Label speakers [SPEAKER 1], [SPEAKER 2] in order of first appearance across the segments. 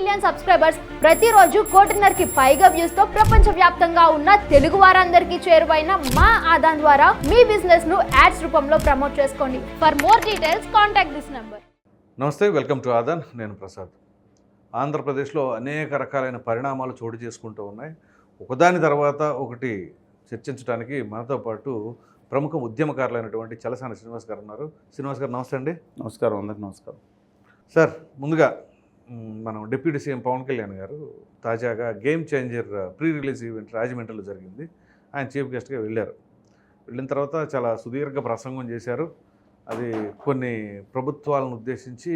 [SPEAKER 1] Million subscribers ప్రతిరోజు కోటిన్నరకి పైగా వ్యూస్తో ప్రపంచ వ్యాప్తంగా ఉన్న తెలుగు వారందరికీ చేరువైన మా ఆదాన్ ద్వారా మీ బిజినెస్ను యాడ్స్ రూపంలో ప్రమోట్ చేసుకోండి. For more details contact this number
[SPEAKER 2] నమస్తే వెల్కమ్ టు ఆదాన్ నేను ప్రసాద్. ఆంధ్రప్రదేశ్లో అనేక రకాలైన పరిణామాలు చోటు చేసుకుంటూ ఉన్నాయి. ఒకదాని తర్వాత ఒకటి చర్చించడానికి మనతో పాటు ప్రముఖ ఉద్యమకారులైనటువంటి చలసాని శ్రీనివాస్ గారు ఉన్నారు. శ్రీనివాస్ గారు నమస్తే అండి.
[SPEAKER 3] నమస్కారం అందరికి నమస్కారం.
[SPEAKER 2] సార్ ముందుగా మనం డిప్యూటీ సీఎం పవన్ కళ్యాణ్ గారు తాజాగా game changer pre release event రాజమండ్రిలో జరిగింది. ఆయన చీఫ్ గెస్ట్గా వెళ్ళారు. వెళ్ళిన తర్వాత చాలా సుదీర్ఘ ప్రసంగం చేశారు. అది కొన్ని ప్రభుత్వాలను ఉద్దేశించి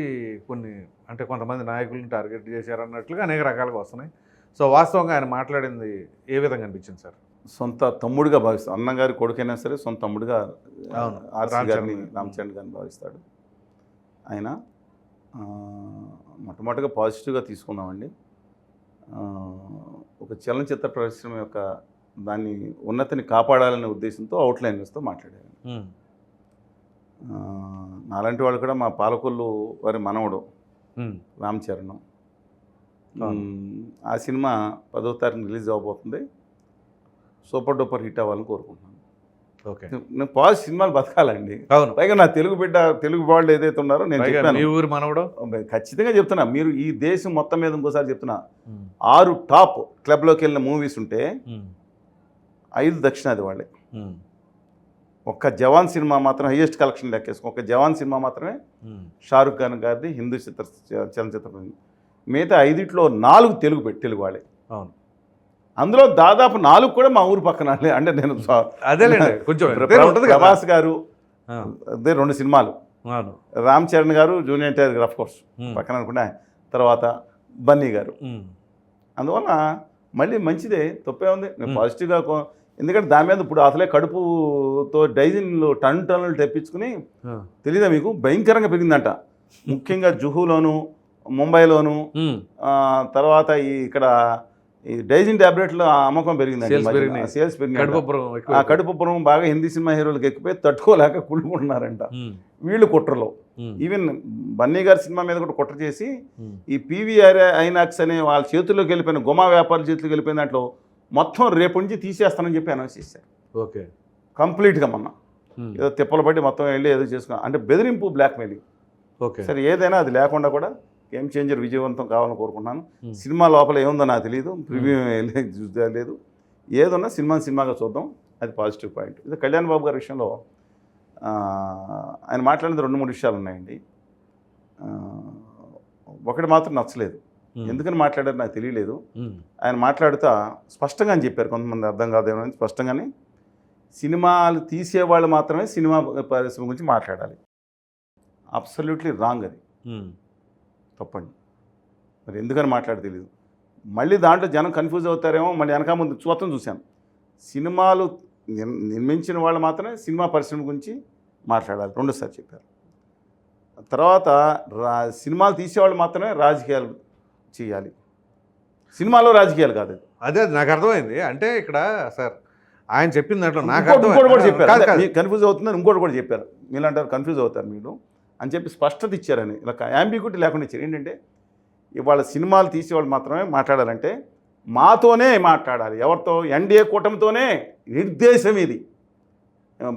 [SPEAKER 2] కొన్ని అంటే కొంతమంది నాయకులను టార్గెట్ చేశారు అన్నట్లుగా అనేక రకాలుగా వస్తున్నాయి. సో వాస్తవంగా ఆయన మాట్లాడింది ఏ విధంగా అనిపించింది సార్?
[SPEAKER 3] సొంత తమ్ముడిగా భావిస్తాడు అన్నగారి కొడుకైనా సరే సొంత తమ్ముడిగా
[SPEAKER 2] అవును.
[SPEAKER 3] ఆర్సీ. గారిని రామచంద్ర గారిని భావిస్తాడు. ఆయన మొట్టమొదటిగా పాజిటివ్గా తీసుకుందామండి. ఆ, ఒక చలనచిత్ర పరిశ్రమ యొక్క దాన్ని ఉన్నతిని కాపాడాలనే ఉద్దేశంతో అవుట్లైన్ వేస్తూ మాట్లాడారు
[SPEAKER 2] మ్,
[SPEAKER 3] ఆ, నాలాంటి వాళ్ళు కూడా మా పాలకొల్లు వారి మనవడు రామ్ చరణ్. ఆ సినిమా పదో తారీఖు రిలీజ్ అవబోతుంది. సూపర్ డూపర్ హిట్ అవ్వాలని కోరుకుంటున్నాను. నేను పాజ్ సినిమాలు బతకాలండి.
[SPEAKER 2] అవును.
[SPEAKER 3] పైగా నా తెలుగు బిడ్డ తెలుగు వాళ్ళు ఏదైతే ఉన్నారో నేను చెప్పాను.
[SPEAKER 2] మీ ఊరు మనవడు?
[SPEAKER 3] ఖచ్చితంగా చెప్తున్నా. మీరు ఈ దేశం మొత్తం మీద ఇంకోసారి చెప్తున్నా. ఆరు టాప్ క్లబ్లోకి వెళ్ళిన మూవీస్ ఉంటే ఐదు దక్షిణాది వాళ్ళే. ఒక్క జవాన్ సినిమా మాత్రం హైయెస్ట్ కలెక్షన్ లెక్కేసుకో. ఒక జవాన్ సినిమా మాత్రమే షారుఖ్ ఖాన్ గారిది హిందూ చిత్ర చలనచిత్రం మిగతా ఐదిట్లో నాలుగు తెలుగు పెట్టి తెలుగు వాళ్ళే.
[SPEAKER 2] అవును.
[SPEAKER 3] అందులో దాదాపు నాలుగు కూడా మా ఊరు పక్కన. అంటే నేను
[SPEAKER 2] అదేలేండి కొంచెం
[SPEAKER 3] ప్రభాస్ గారు అదే రెండు సినిమాలు. రామ్ చరణ్ గారు జూనియర్ టైగర్ ఆఫ్ కోర్స్ పక్కన అనుకున్నా. తర్వాత బన్నీ గారు. అందువల్ల మళ్ళీ మంచిదే తప్పే ఉంది. నేను. పాజిటివ్గా ఎందుకంటే దాని మీద ఇప్పుడు అసలే కడుపుతో డైజిన్లు టన్ టన్నులు తెప్పించుకుని
[SPEAKER 2] ఆ,
[SPEAKER 3] తెలీదా మీకు? భయంకరంగా పెరిగిందంట. ముఖ్యంగా జుహులోను ముంబైలోను తర్వాత ఈ ఇక్కడ ఈ డైజిన్ ట్యాబ్లెట్ల అమ్మకం
[SPEAKER 2] పెరిగినాయి.
[SPEAKER 3] సేల్స్ పెరిగింది ఆ కడుపుపురం బాగా హిందీ సినిమా హీరోలకు ఎక్కిపోయి తట్టుకోలేక కుళ్ళుకుంటున్నారంట వీళ్ళు కుట్రలో. ఈవెన్ బన్నీ గారి సినిమా మీద కూడా కుట్ర చేసి ఈ పీవీఆర్ ఐనాక్స్ అనే వాళ్ళ చేతుల్లోకి వెళ్ళిపోయిన గుమా వ్యాపారుల చేతుల్లోకి వెళ్ళిపోయిన దాంట్లో మొత్తం రేపు నుంచి తీసేస్తానని చెప్పి అనౌన్స్ చేశారు.
[SPEAKER 2] ఓకే.
[SPEAKER 3] కంప్లీట్గా మొన్న. ఏదో తిప్పలు పట్టి మొత్తం వెళ్ళి ఏదో చేసుకున్నా. అంటే బెదిరింపు బ్లాక్మెయిలింగ్
[SPEAKER 2] ఓకే.
[SPEAKER 3] సరే ఏదైనా అది లేకుండా కూడా గేమ్ చేంజర్ విజయవంతం కావాలని కోరుకుంటున్నాను. సినిమా లోపల ఏముందో నాకు తెలియదు ప్రివ్యూ లేదు ఏదున్నా సినిమా సినిమాగా చూద్దాం. అది పాజిటివ్ పాయింట్. ఇది కళ్యాణ్ బాబు గారి విషయంలో ఆయన మాట్లాడినది రెండు మూడు విషయాలు ఉన్నాయండి. ఒకటి మాత్రం నచ్చలేదు. ఎందుకని మాట్లాడారు నాకు తెలియలేదు. ఆయన మాట్లాడుతా స్పష్టంగా అని చెప్పారు కొంతమంది అర్థం కాదేమో స్పష్టంగానే. సినిమాలు తీసేవాళ్ళు మాత్రమే సినిమా పరిశ్రమ గురించి మాట్లాడాలి. అబ్సల్యూట్లీ రాంగ్ అది. తప్పండి. మరి ఎందుకని మాట్లాడి తెలియదు మళ్ళీ దాంట్లో జనం కన్ఫ్యూజ్ అవుతారేమో మళ్ళీ వెనక ముందు చూతం చూశాను. సినిమాలు నిర్- నిర్మించిన వాళ్ళు మాత్రమే సినిమా పరిశ్రమ గురించి మాట్లాడాలి. రెండోసారి చెప్పారు. తర్వాత రా సినిమాలు తీసేవాళ్ళు మాత్రమే రాజకీయాలు చేయాలి. సినిమాలో రాజకీయాలు కాదు అది.
[SPEAKER 2] నాకు అర్థమైంది. అంటే ఇక్కడ సార్ ఆయన చెప్పిన దాంట్లో నాకు
[SPEAKER 3] ఇంకోటి- కూడా చెప్పారు. కన్ఫ్యూజ్ అవుతుందని ఇంకోటి కూడా చెప్పారు. మీలాంటారు కన్ఫ్యూజ్ అవుతారు మీరు. అని చెప్పి స్పష్టత ఇచ్చారని. ఇలా యాంబిగ్యూటీ లేకుండా ఇచ్చారు. ఏంటంటే ఇవాళ సినిమాలు తీసేవాళ్ళు మాత్రమే మాట్లాడాలంటే మాతోనే మాట్లాడాలి. ఎవరితో? ఎన్డీఏ కూటమితోనే. నిర్దేశం ఇది.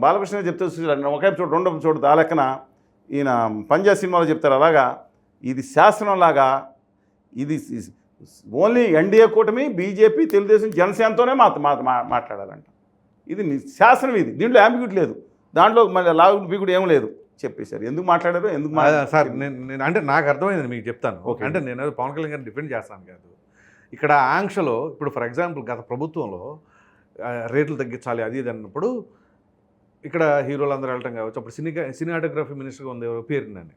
[SPEAKER 3] బాలకృష్ణ చెప్తే చూసారు ఒకవైపు ఎపిసోడ్ రెండవ చోటు ఆ లెక్కన ఈయన పంజాబ్ సినిమాలో చెప్తారు అలాగా ఇది శాసనంలాగా ఇది ఓన్లీ ఎన్డీఏ కూటమి బీజేపీ తెలుగుదేశం జనసేనతోనే మా మాట్లాడాలంట. ఇది శాసనం ఇది. దీంట్లో యాంబిగ్యూటీ లేదు. దాంట్లో మళ్ళీ లాగు పీకుడు ఏం లేదు. చెప్పేశారు. ఎందుకు మాట్లాడారు ఎందుకు
[SPEAKER 2] సార్ నేను నేను- అంటే నాకు అర్థమైంది మీకు చెప్తాను.
[SPEAKER 3] ఓకే.
[SPEAKER 2] అంటే నేను పవన్ కళ్యాణ్ గారిని డిఫెండ్ చేస్తాను కాదు. ఇక్కడ ఆంక్షలో ఇప్పుడు ఫర్ ఎగ్జాంపుల్ గత ప్రభుత్వంలో రేట్లు తగ్గించాలి అది ఇది అన్నప్పుడు ఇక్కడ హీరోలు అందరూ వెళ్ళటం కావచ్చు. అప్పుడు సినీ సినిమాటోగ్రఫీ మినిస్టర్గా ఉంది ఎవరు పేరునని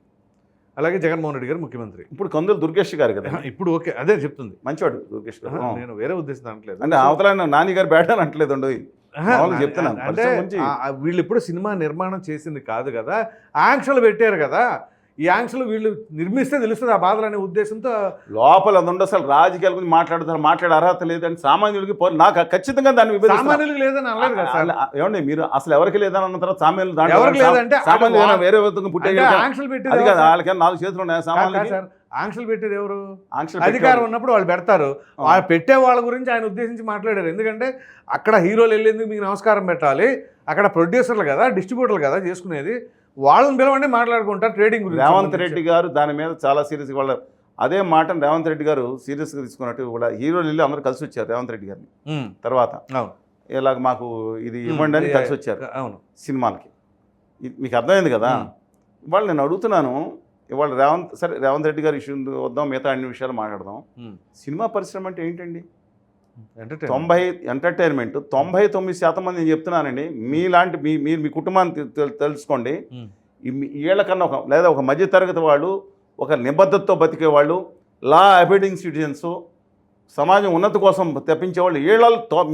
[SPEAKER 2] అలాగే జగన్మోహన్ రెడ్డి గారు ముఖ్యమంత్రి.
[SPEAKER 3] ఇప్పుడు కందులు దుర్గేష్ గారు కదా?
[SPEAKER 2] ఇప్పుడు ఓకే అదే చెప్తుంది.
[SPEAKER 3] మంచివాడు దుర్గేష్ గారు.
[SPEAKER 2] నేను వేరే ఉద్దేశం అనట్లేదు.
[SPEAKER 3] అంటే అవతల నాని గారు బ్యాట్ అని చెప్తున్నాను.
[SPEAKER 2] అంటే వీళ్ళు ఎప్పుడు సినిమా నిర్మాణం చేసింది కాదు కదా ఆంక్షలు పెట్టారు కదా. ఈ ఆంక్షలు వీళ్ళు నిర్మిస్తే తెలుస్తుంది ఆ బాధలు అనే ఉద్దేశంతో
[SPEAKER 3] లోపల అది ఉండి అసలు రాజకీయాల గురించి మాట్లాడతారు మాట్లాడే అర్హత లేదని సామాన్యుడికి పో- నాకు ఖచ్చితంగా దాన్ని.
[SPEAKER 2] సామాన్యులకు లేదని అనలేదు కదా సార్.
[SPEAKER 3] ఏమండి మీరు అసలు ఎవరికి లేదని అన్న తర్వాత సామాన్యులు దాంట్లో
[SPEAKER 2] ఎవరికి లేదంటే
[SPEAKER 3] సామాన్యులు వేరే విధంగా పుట్టే
[SPEAKER 2] ఆంక్షలు
[SPEAKER 3] అది
[SPEAKER 2] పెట్టేది
[SPEAKER 3] కాదు వాళ్ళకి నాలుగు చేతులు ఉన్నాయి సామాన్యులకి?
[SPEAKER 2] సార్. ఆంక్షలు పెట్టేది ఎవరు?
[SPEAKER 3] ఆంక్షలు
[SPEAKER 2] అధికారం. ఉన్నప్పుడు వాళ్ళు పెడతారు. వాళ్ళు పెట్టే వాళ్ళ గురించి ఆయన ఉద్దేశించి మాట్లాడారు. ఎందుకంటే అక్కడ హీరోలు వెళ్ళేందుకు మీకు నమస్కారం పెట్టాలి. అక్కడ ప్రొడ్యూసర్లు కదా డిస్ట్రిబ్యూటర్లు కదా చేసుకునేది. వాళ్ళని పిలవండి మాట్లాడుకుంటారు ట్రేడింగ్ గురించి
[SPEAKER 3] రేవంత్. రెడ్డి గారు దాని మీద చాలా సీరియస్గా వాళ్ళ అదే మాటను రేవంత్ రెడ్డి గారు సీరియస్గా తీసుకున్నట్టు కూడా హీరోలు వెళ్ళి అందరూ కలిసి వచ్చారు రేవంత్ రెడ్డి గారిని. తర్వాత
[SPEAKER 2] అవును.
[SPEAKER 3] ఇలాగ మాకు ఇది ఇవ్వండి అని కలిసి వచ్చారు.
[SPEAKER 2] అవును.
[SPEAKER 3] సినిమాలకి. మీకు అర్థమైంది కదా. ఇవాళ నేను అడుగుతున్నాను ఇవాళ రేవంత్ సరే రేవంత్ రెడ్డి గారి ఇష్యూ వద్దాం మిగతా అన్ని విషయాలు మాట్లాడదాం. సినిమా పరిశ్రమ అంటే ఏంటండి. తొంభై ఎంటర్టైన్మెంట్ తొంభై తొమ్మిది శాతం మంది నేను చెప్తున్నానండి. మీలాంటి మీ మీరు మీ కుటుంబాన్ని తెలుసుకోండి. వీళ్ళకన్నా ఒక లేదా ఒక మధ్యతరగతి వాళ్ళు ఒక నిబద్ధతతో బతికే వాళ్ళు లా అబైడింగ్ సిటిజన్స్ సమాజం ఉన్నతి కోసం తెప్పించేవాళ్ళు వీళ్ళ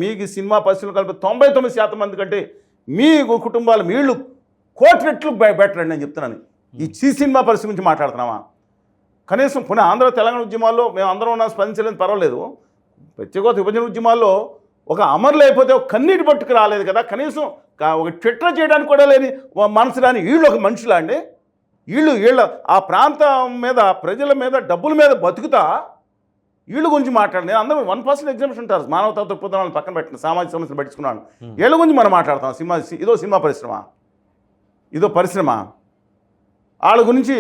[SPEAKER 3] మీకు సినిమా పరిశ్రమ కలిపి తొంభై తొమ్మిది శాతం మంది కంటే మీ కుటుంబాలు వీళ్ళు కోటి రెట్లు బెటర్ అండి నేను చెప్తున్నాను. ఈ చి సినిమా పరిశ్రమ గురించి మాట్లాడుతున్నామా కనీసం పునః ఆంధ్ర తెలంగాణ ఉద్యమాల్లో మేము అందరం ఉన్నాం స్పందించలేదు పర్వాలేదు. ప్రత్యేక విభజన ఉద్యమాల్లో ఒక అమరులు అయిపోతే ఒక కన్నీటి పట్టుకు రాలేదు కదా. కనీసం ఒక ట్విట్టర్ చేయడానికి కూడా లేని మనసు రాని వీళ్ళు ఒక మనుషులా అండి? వీళ్ళు వీళ్ళ ఆ ప్రాంతం మీద ప్రజల మీద డబ్బుల మీద బతుకుతా? వీళ్ళ గురించి మాట్లాడి నేను అందరూ వన్ పర్సెంట్ ఎగ్జామ్స్ ఉంటారు. మానవతా దృక్పథాలను పక్కన పెట్టిన సామాజిక సమస్యలు పట్టించుకున్నాను. వీళ్ళ గురించి మనం మాట్లాడతాం. సినిమా ఇదో సినిమా పరిశ్రమ. ఇదో పరిశ్రమ. వాళ్ళ గురించి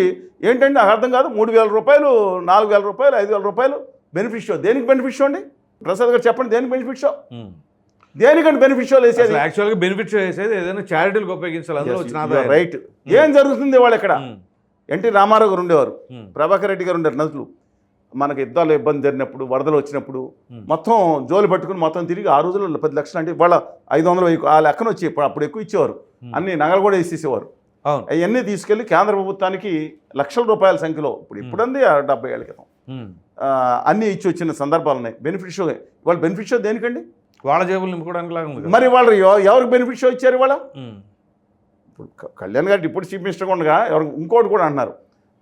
[SPEAKER 3] ఏంటంటే నాకు అర్థం కాదు. మూడు వేల రూపాయలు నాలుగు వేల రూపాయలు ఐదు వేల రూపాయలు బెనిఫిట్ షో దేనికి బెనిఫిట్ షో అండి? ప్రసాద్ గారు చెప్పండి దేనికి బెనిఫిట్ షో. దేనికంటే బెనిఫిట్ షో వేసేది
[SPEAKER 2] యాక్చువల్గా బెనిఫిట్ చేసేది ఏదైనా చారిటీలకు ఉపయోగించాలి. అందులో వచ్చిన.
[SPEAKER 3] రైట్ ఏం జరుగుతుంది వాళ్ళు ఇక్కడ? ఎన్టీ రామారావు గారు ఉండేవారు. ప్రభాకర్ రెడ్డి గారు ఉండేవారు. నదులు. మనకి యుద్ధాలు ఇబ్బంది జరిగినప్పుడు వరదలు వచ్చినప్పుడు. మొత్తం జోలు పట్టుకుని మొత్తం తిరిగి ఆ రోజుల్లో పది లక్షలు అంటే వాళ్ళ ఐదు వందలు ఆ లెక్కన వచ్చి అప్పుడు ఎక్కువ ఇచ్చేవారు. అన్ని నగలు కూడా వేసేసేవారు. అవన్నీ తీసుకెళ్ళి కేంద్ర ప్రభుత్వానికి లక్షల రూపాయల సంఖ్యలో ఇప్పుడు ఇప్పుడు అంది ఆ డెబ్బై ఏళ్ళ క్రితం. అన్నీ ఇచ్చి వచ్చిన సందర్భాలు ఉన్నాయి. బెనిఫిట్ షో వాళ్ళు బెనిఫిట్ షో దేనికండి?
[SPEAKER 2] వాళ్ళ జేబులు నింపుకోవడానికి లాగా.
[SPEAKER 3] మరి వాళ్ళు ఎవ- ఎవరికి బెనిఫిట్ షో ఇచ్చారు ఇవాళ?
[SPEAKER 2] ఉమ్,
[SPEAKER 3] ఇప్పుడు కళ్యాణ్ గారు ఇప్పుడు చీఫ్ మినిస్టర్ ఉండగా ఎవరు ఇంకోటి కూడా అంటున్నారు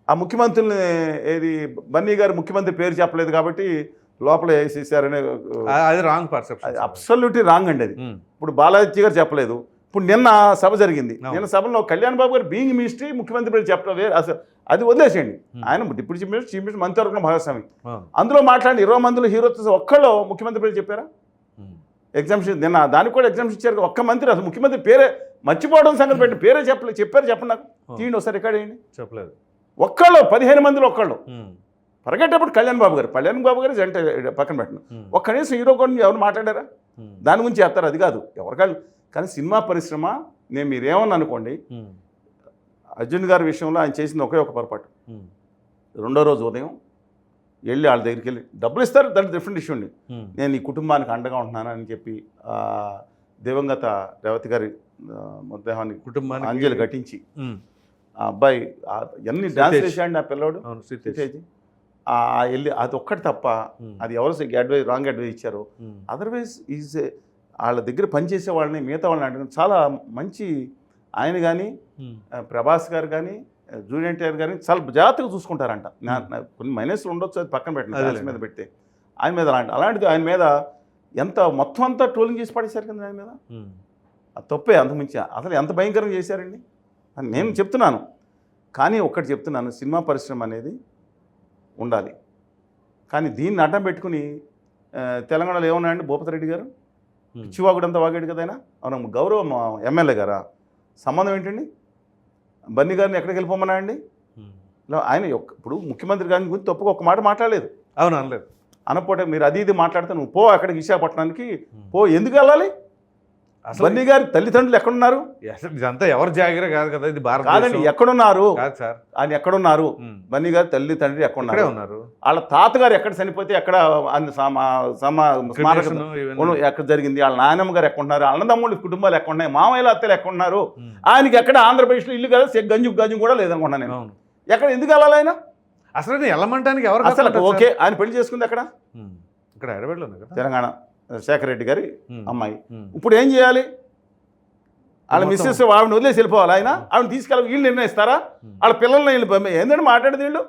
[SPEAKER 3] ఆ ముఖ్యమంత్రిని ఏది బన్నీ గారు ముఖ్యమంత్రి పేరు చెప్పలేదు కాబట్టి లోపల వేసేసారనే
[SPEAKER 2] అది రాంగ్ పర్సెప్షన్
[SPEAKER 3] అబ్సల్యూట్లీ రాంగ్ అండి అది. ఇప్పుడు బాలాజీ గారు చెప్పలేదు. ఇప్పుడు నిన్న సభ జరిగింది. నిన్న సభలో కళ్యాణ్ బాబు గారు బీయింగ్ మినిస్ట్రీ ముఖ్యమంత్రి పేరు చెప్పడం వేరు. అసలు అది వదిలేసేయండి. ఆయన deputy chief minister chief minister మంత్రివర్గంలో భాగస్వామి. అందులో మాట్లాడి ఇరవై మందిలో హీరోతో ఒక్కళ్ళు ముఖ్యమంత్రి పేరు చెప్పారా? ఎగ్జామ్షన్ నిన్న దానికి కూడా ఎగ్జామ్స్ ఇచ్చారు. ఒక్క మంత్రి అసలు ముఖ్యమంత్రి పేరే మర్చిపోవడం సంగతి పెట్టి పేరే చెప్పలేదు చెప్పారు చెప్పండి నాకు. తీయండి ఒకసారి రికార్డ్ వేయండి.
[SPEAKER 2] చెప్పలేదు.
[SPEAKER 3] ఒక్కళ్ళు పదిహేను మందిలో ఒక్కళ్ళు. పరిగెట్టేప్పుడు కళ్యాణ్ బాబు గారు కళ్యాణ్ బాబు గారు జంట పక్కన పెట్టండి
[SPEAKER 2] ఉమ్,
[SPEAKER 3] ఒక్క కనీసం హీరో గురించి ఎవరు మాట్లాడారా? దాని గురించి చేస్తారు అది కాదు. ఎవరికాళ్ళు కానీ సినిమా పరిశ్రమ నేను మీరేమని అనుకోండి అర్జున్ గారి విషయంలో ఆయన చేసింది ఒకే ఒక పొరపాటు. రెండో రోజు ఉదయం వెళ్ళి వాళ్ళ దగ్గరికి వెళ్ళి డబ్బులు ఇస్తారు దాని డిఫరెంట్ ఇష్యూ అండి నేను ఈ కుటుంబానికి అండగా ఉంటున్నాను అని చెప్పి దివంగత రేవతి గారి మృతదేహాన్ని
[SPEAKER 2] కుటుంబానికి
[SPEAKER 3] అంజలి
[SPEAKER 2] ఉమ్,
[SPEAKER 3] ఆ అబ్బాయి ఎన్ని డాన్స్. చేశాడు. ఆ ఆ వెళ్ళి అది ఒక్కటి తప్ప అది ఎవరు అడ్వైజ్ రాంగ్ అడ్వైజ్ ఇచ్చారో. అదర్వైజ్ ఈజ్ వాళ్ళ దగ్గర పనిచేసే వాళ్ళని మిగతా వాళ్ళని అడగడం చాలా మంచి ఆయన కానీ ప్రభాస్ గారు కానీ జూనియర్ ఎన్టీఆర్ గారిని చాలా జాగ్రత్తగా చూసుకుంటారంట. కొన్ని మైనస్లు ఉండొచ్చు అది పక్కన పెట్టండి. ఫ్యాన్స్ మీద పెడితే ఆయన మీద అలాంటి అలాంటిది ఆయన మీద ఎంత మొత్తం అంతా ట్రోలింగ్ చేసి పడేశారు కదా ఆయన మీద. అది తప్పే అంతకుమించి అసలు ఎంత భయంకరంగా చేశారండి. అని నేను చెప్తున్నాను. కానీ ఒక్కటి చెప్తున్నాను సినిమా పరిశ్రమ అనేది ఉండాలి. కానీ దీన్ని అడ్డం పెట్టుకుని ఆ, తెలంగాణలో ఏమన్నాయండి భూపతి రెడ్డి గారు? పిచ్చివాగుడంతా వాగాడు కదా ఆయన? అవును గౌరవం ఎమ్మెల్యే గారా? సంబంధం ఏంటండి? బన్నీ గారిని ఎక్కడికి వెళ్ళిపోమన్నా అండి ఆయన ఇప్పుడు ముఖ్యమంత్రి గారి గురించి తప్పుగా ఒక మాట మాట్లాడలేదు.
[SPEAKER 2] అవును అనలేదు.
[SPEAKER 3] అనపోతే మీరు అది ఇది మాట్లాడితే నువ్వు పో అక్కడికి విశాఖపట్నానికి. పో. ఎందుకు వెళ్ళాలి? బన్నీ గారి తల్లిదండ్రులు ఎక్కడున్నారు?
[SPEAKER 2] ఇదంతా ఎవరి జాగ్రత్త కాదు కదా ఇది
[SPEAKER 3] కాదండి
[SPEAKER 2] భారతదేశం
[SPEAKER 3] ఎక్కడున్నారు?
[SPEAKER 2] కాదు సార్.
[SPEAKER 3] ఆయన ఎక్కడున్నారు? బన్నీ గారి తల్లి తండ్రి ఎక్కడున్నారు
[SPEAKER 2] ఉన్నారు.
[SPEAKER 3] వాళ్ళ తాతగారు ఎక్కడ చనిపోతే ఎక్కడ స్మారక ఎక్కడ జరిగింది? వాళ్ళ నాయనమ్మ గారు ఎక్కడున్నారు? అన్నదమ్ముళ్ళ కుటుంబాలు ఎక్కడున్నాయి? మామయ్యలు అత్తలు ఎక్కడున్నారు? ఆయనకి ఎక్కడ ఆంధ్రప్రదేశ్లో ఇల్లు కదా? గంజు గంజు కూడా లేదనుకున్నాను నేను. ఎక్కడ ఎందుకు వెళ్ళాలి ఆయన?
[SPEAKER 2] అసలు వెళ్ళమంటానికి ఎవరు
[SPEAKER 3] అసలు ఓకే? ఆయన పెళ్ళి చేసుకుంది అక్కడ
[SPEAKER 2] ఇక్కడ హైదరాబాద్లో
[SPEAKER 3] తెలంగాణ. శేఖర్ రెడ్డి గారి అమ్మాయి. ఇప్పుడు ఏం చేయాలి? వాళ్ళ మిస్సెస్ ఆవిడని వదిలేసి వెళ్ళిపోవాలి ఆయన. ఆవిడ తీసుకెళ్ళి వీళ్ళు నిర్ణయిస్తారా? వాళ్ళ పిల్లల్ని వీళ్ళు ఏంటంటే మాట్లాడేది వీళ్ళు?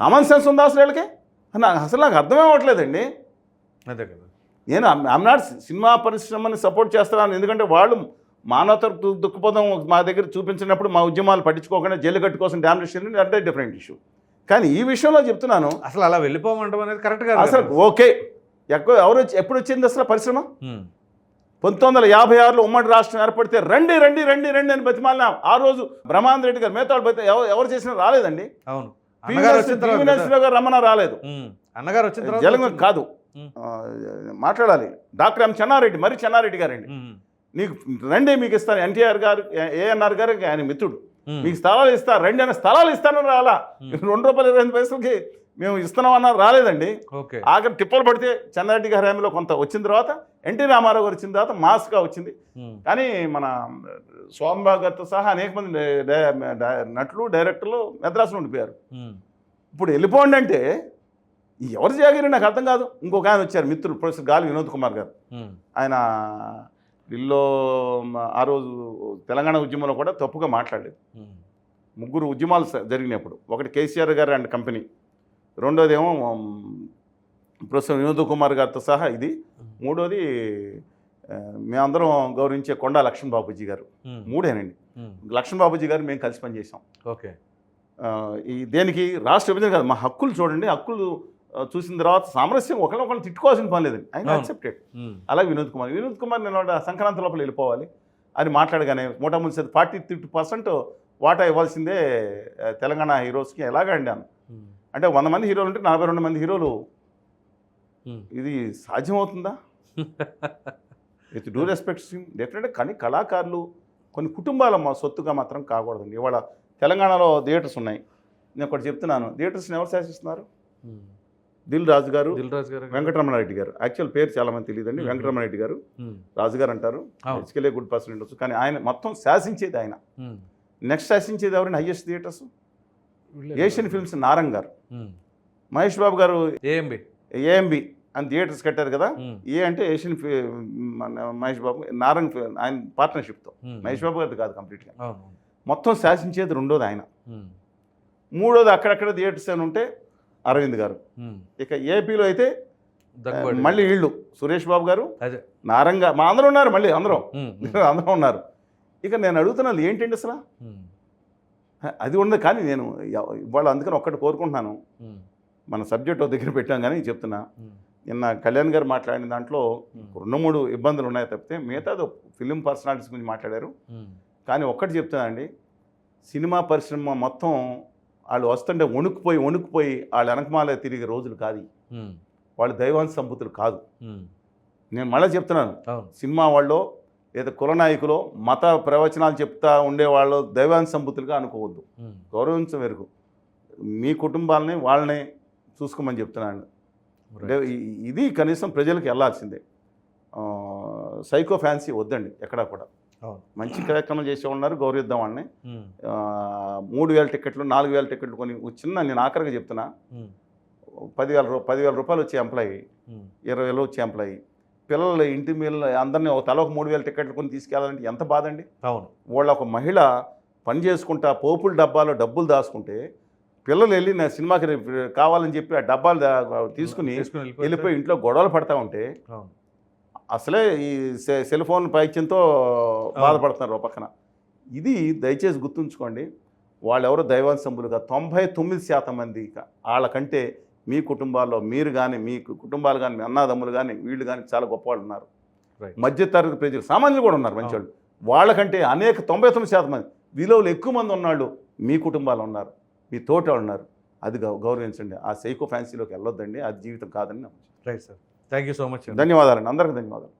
[SPEAKER 3] కామన్ సెన్స్ ఉందా అసలు వీళ్ళకి? నాకు అసలు నాకు అర్థమే అవ్వట్లేదండి.
[SPEAKER 2] అదే కదా.
[SPEAKER 3] నేను ఐఎమ్ నాట్ సినిమా పరిశ్రమని సపోర్ట్ చేస్తున్నాను. ఎందుకంటే వాళ్ళు మానవత దుఃఖపదం మా దగ్గర చూపించినప్పుడు మా ఉద్యమాలు పట్టించుకోకుండా జల్లికట్టు కోసం డామినేషన్ అంటే డిఫరెంట్ ఇష్యూ కానీ ఈ విషయంలో చెప్తున్నాను.
[SPEAKER 2] అసలు అలా వెళ్ళిపోమంటాం అనేది కరెక్ట్ కాదు
[SPEAKER 3] అసలు. ఓకే. ఎక్కువ ఎవరు వచ్చి ఎప్పుడు వచ్చింది అసలు పరిశ్రమ? పంతొమ్మిది వందల యాభై ఆరులో ఉమ్మడి రాష్ట్రం ఏర్పడితే రండి రండి రండి రండి అని బతిమాలినాం. ఆ రోజు బ్రహ్మానంద రెడ్డి గారు వాళ్ళు బతి- ఎవ- ఎవరు చేసినా రాలేదండి.
[SPEAKER 2] అవును.
[SPEAKER 3] గారు రమణ రాలేదు.
[SPEAKER 2] అన్నగారు వచ్చిన
[SPEAKER 3] జలంగం. కాదు. మాట్లాడాలి. డాక్టర్ ఎం చెన్నారెడ్డి మరి చెన్నారెడ్డి గారండి. నీకు రండి మీకు ఇస్తాను. ఎన్టీఆర్ గారు ఏఎన్ఆర్ గారు ఆయన మిత్రుడు. మీకు స్థలాలు ఇస్తా రెండు అనే స్థలాలు ఇస్తానని రాలా. రెండు రూపాయలు ఇరవై ఐదు పైసలకి మేము ఇస్తున్నామన్నారు రాలేదండి.
[SPEAKER 2] ఓకే.
[SPEAKER 3] ఆఖరి తిప్పలు పడితే చెన్నారెడ్డి గారి హామీలో కొంత వచ్చిన తర్వాత ఎన్టీ రామారావు గారు వచ్చిన తర్వాత మాస్గా వచ్చింది. కానీ మన స్వామిబాబు గారితో సహా అనేక మంది నటులు డైరెక్టర్లు మెద్రాసులో ఉండిపోయారు. ఇప్పుడు వెళ్ళిపోండి అంటే ఎవరు చేయగారు నాకు అర్థం కాదు. ఇంకొక ఆయన వచ్చారు మిత్రులు ప్రొఫెసర్ గాలి వినోద్ కుమార్ గారు. ఆయన ఢిల్లీలో మ- ఆ రోజు తెలంగాణ ఉద్యమంలో కూడా తప్పుగా మాట్లాడలేదు. ముగ్గురు ఉద్యమాలు జరిగినప్పుడు. ఒకటి కేసీఆర్ గారు అండ్ కంపెనీ. రెండోది ఏమో ఉమ్, ప్రొఫెసర్ వినోద్ కుమార్ గారితో సహా ఇది. మూడోది మేమందరం గౌరవించే కొండా లక్ష్మణ్ బాబుజీ గారు. మూడేనండి. లక్ష్మణ్ బాబుజీ గారు మేము కలిసి పనిచేసాం
[SPEAKER 2] ఓకే.
[SPEAKER 3] ఈ దేనికి రాష్ట్ర విభజన కాదు మా హక్కులు చూడండి హక్కులు చూసిన తర్వాత సామరస్యం ఒకరినొకరిని తిట్టుకోవాల్సిన పని లేదండి. ఆయన. యాక్సెప్టెడ్ అలాగే వినోద్ కుమార్ వినోద్ కుమార్ నేను సంక్రాంతి లోపల వెళ్ళిపోవాలి అని మాట్లాడగానే మోటాముల్సి ఫార్టీ త్రీ పర్సెంట్ వాటా ఇవ్వాల్సిందే తెలంగాణ హీరోస్కి. ఎలాగండి అన్న.
[SPEAKER 2] ఉమ్,
[SPEAKER 3] అంటే వంద మంది హీరోలు ఉంటే నలభై రెండు మంది హీరోలు. ఇది సాధ్యమవుతుందా? విత్ డూ రెస్పెక్ట్ డెఫినెట్గా కానీ కళాకారులు కొన్ని కుటుంబాల మా సొత్తుగా మాత్రం కాకూడదండి. ఇవాళ తెలంగాణలో థియేటర్స్ ఉన్నాయి. నేను ఒకటి చెప్తున్నాను. థియేటర్స్ని ఎవరు శాసిస్తున్నారు. దిల్ రాజు గారు
[SPEAKER 2] దిల్ రాజు గారు
[SPEAKER 3] వెంకటరమణారెడ్డి గారు. యాక్చువల్ పేరు చాలా మంది తెలియదండి. వెంకటరమణారెడ్డి గారు రాజు గారు అంటారు. హెచ్కెలే గుడ్ పర్సన్ ఉండొచ్చు. కానీ ఆయన మొత్తం శాసించేది ఆయన. నెక్స్ట్ శాసించేది ఎవరైనా highest theatres Asian. Films Narang garu Mahesh Babu గారు
[SPEAKER 2] ఏఎంబి.
[SPEAKER 3] ఏఎంబి అని థియేటర్స్ కట్టారు కదా ఏ అంటే ఏషియన్ మహేష్ బాబు నారంగ్ ఆయన పార్ట్నర్షిప్తో. మహేష్ బాబు గారిది కాదు కంప్లీట్గా. మొత్తం శాసించేది రెండోది ఆయన. మూడోది అక్కడక్కడ థియేటర్స్ అని ఉంటే అరవింద్ గారు. ఇక ఏపీలో అయితే. మళ్ళీ వీళ్ళు సురేష్ బాబు గారు నారంగ మా అందరూ ఉన్నారు మళ్ళీ అందరం. అందరూ ఉన్నారు. ఇక నేను అడుగుతున్నాను ఏంటండి అసలు? అది ఉండదు. కానీ నేను ఇవాళ అందుకని ఒక్కటి కోరుకుంటున్నాను. మన సబ్జెక్ట్ దగ్గర పెట్టాం కానీ చెప్తున్నా. నిన్న కళ్యాణ్ గారు మాట్లాడిన దాంట్లో రెండు మూడు ఇబ్బందులు ఉన్నాయి తప్పితే మిగతాది ఫిలిం పర్సనాలిటీస్ గురించి మాట్లాడారు. కానీ ఒక్కటి చెప్తానండి సినిమా పరిశ్రమ మొత్తం వాళ్ళు వస్తుంటే వణుకుపోయి వణుకుపోయి వాళ్ళ వెనకమాల తిరిగే రోజులు కాదు. వాళ్ళు దైవాంశ సంపూతులు కాదు. నేను మళ్ళీ చెప్తున్నాను. సినిమా వాళ్ళు లేదా కుల నాయకులు మత ప్రవచనాలు చెప్తా ఉండేవాళ్ళు దైవాంశ సంపూతులుగా అనుకోవద్దు. గౌరవించం వరకు. మీ కుటుంబాలని వాళ్ళని చూసుకోమని చెప్తున్నాను. ఇది కనీసం ప్రజలకు వెళ్ళాల్సిందే సైకో ఫ్యాన్సీ వద్దండి ఎక్కడా కూడా. మంచి కార్యక్రమం చేసే ఉన్నారు గౌరవిద్దాం వాళ్ళని. మూడు వేల టికెట్లు నాలుగు వేల టికెట్లు కొని చిన్న నేను ఆఖరిగా చెప్తున్నా. పదివేల రూ పదివేల రూపాయలు వచ్చే ఎంప్లాయీ. ఇరవై వేలు వచ్చే ఎంప్లాయీ. పిల్లలు ఇంటి మీద అందరినీ ఒక తల ఒక మూడు వేల టికెట్లు కొని తీసుకెళ్ళాలంటే ఎంత బాధ అండి
[SPEAKER 2] అవును.
[SPEAKER 3] వాళ్ళ ఒక మహిళ పని చేసుకుంటా పోపుల డబ్బాలో డబ్బులు దాచుకుంటే పిల్లలు వెళ్ళి నా సినిమాకి కావాలని చెప్పి ఆ డబ్బాలు తీసుకుని వెళ్ళిపోయి ఇంట్లో గొడవలు పడతా ఉంటే అసలే ఈ సె- సెల్ ఫోన్ పైచ్యంతో బాధపడుతున్నారు ఒక పక్కన. ఇది దయచేసి గుర్తుంచుకోండి. వాళ్ళెవరో దైవాంశంబులుగా తొంభై తొమ్మిది శాతం మంది వాళ్ళకంటే మీ కుటుంబాల్లో మీరు కానీ మీ కుటుంబాలు కానీ మీ అన్నదమ్ములు కానీ వీళ్ళు కానీ చాలా గొప్పవాళ్ళు ఉన్నారు
[SPEAKER 2] రైట్
[SPEAKER 3] మధ్యతరగతి ప్రజలు సామాన్యులు కూడా ఉన్నారు మంచివాళ్ళు వాళ్ళకంటే అనేక తొంభై తొమ్మిది శాతం మంది విలువలు ఎక్కువ మంది ఉన్నాళ్ళు మీ కుటుంబాలు ఉన్నారు మీ తోట వాళ్ళు ఉన్నారు. అది గౌ- గౌరవించండి. ఆ సైకో ఫ్యాన్సీలోకి వెళ్ళొద్దండి అది జీవితం కాదని.
[SPEAKER 2] Right sir thank you so much
[SPEAKER 3] ధన్యవాదాలండి. అందరికీ ధన్యవాదాలు.